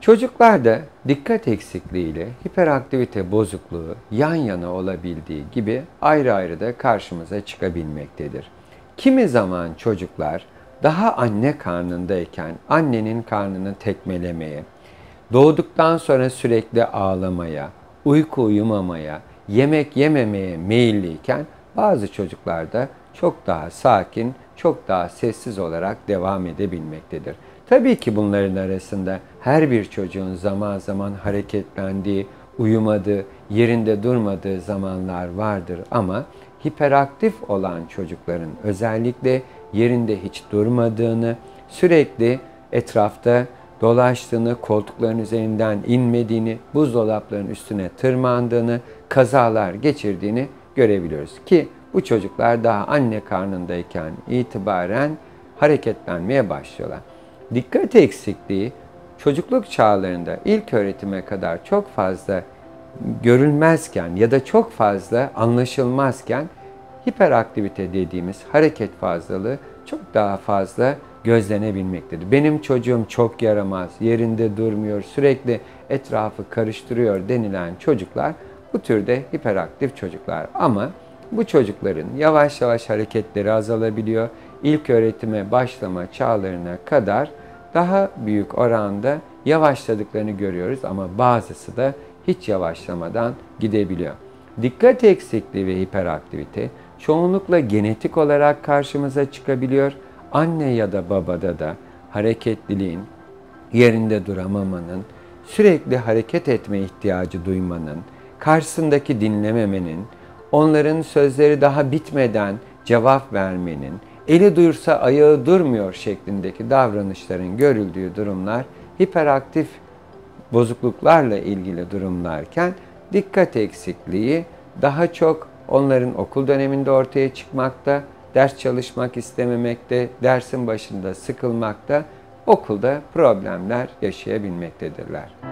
Çocuklarda dikkat eksikliği ile hiperaktivite bozukluğu yan yana olabildiği gibi ayrı ayrı da karşımıza çıkabilmektedir. Kimi zaman çocuklar daha anne karnındayken annenin karnını tekmelemeye, doğduktan sonra sürekli ağlamaya, uyku uyumamaya, yemek yememeye meyilliyken bazı çocuklarda çok daha sakin, çok daha sessiz olarak devam edebilmektedir. Tabii ki bunların arasında her bir çocuğun zaman zaman hareketlendiği, uyumadığı, yerinde durmadığı zamanlar vardır ama hiperaktif olan çocukların özellikle yerinde hiç durmadığını, sürekli etrafta dolaştığını, koltukların üzerinden inmediğini, buzdolaplarının üstüne tırmandığını, kazalar geçirdiğini görebiliyoruz. Ki bu çocuklar daha anne karnındayken itibaren hareketlenmeye başlıyorlar. Dikkat eksikliği çocukluk çağlarında ilk öğretime kadar çok fazla görülmezken ya da çok fazla anlaşılmazken hiperaktivite dediğimiz hareket fazlalığı çok daha fazla gözlenebilmektedir. Benim çocuğum çok yaramaz, yerinde durmuyor, sürekli etrafı karıştırıyor denilen çocuklar bu türde hiperaktif çocuklar. Ama bu çocukların yavaş yavaş hareketleri azalabiliyor. İlk öğretime başlama çağlarına kadar daha büyük oranda yavaşladıklarını görüyoruz ama bazısı da hiç yavaşlamadan gidebiliyor. Dikkat eksikliği ve hiperaktivite çoğunlukla genetik olarak karşımıza çıkabiliyor. Anne ya da babada da hareketliliğin, yerinde duramamanın, sürekli hareket etme ihtiyacı duymanın, karşısındaki dinlememenin, onların sözleri daha bitmeden cevap vermenin, eli duyursa ayağı durmuyor şeklindeki davranışların görüldüğü durumlar hiperaktif bozukluklarla ilgili durumlarken dikkat eksikliği daha çok onların okul döneminde ortaya çıkmakta, ders çalışmak istememekte, dersin başında sıkılmakta, okulda problemler yaşayabilmektedirler.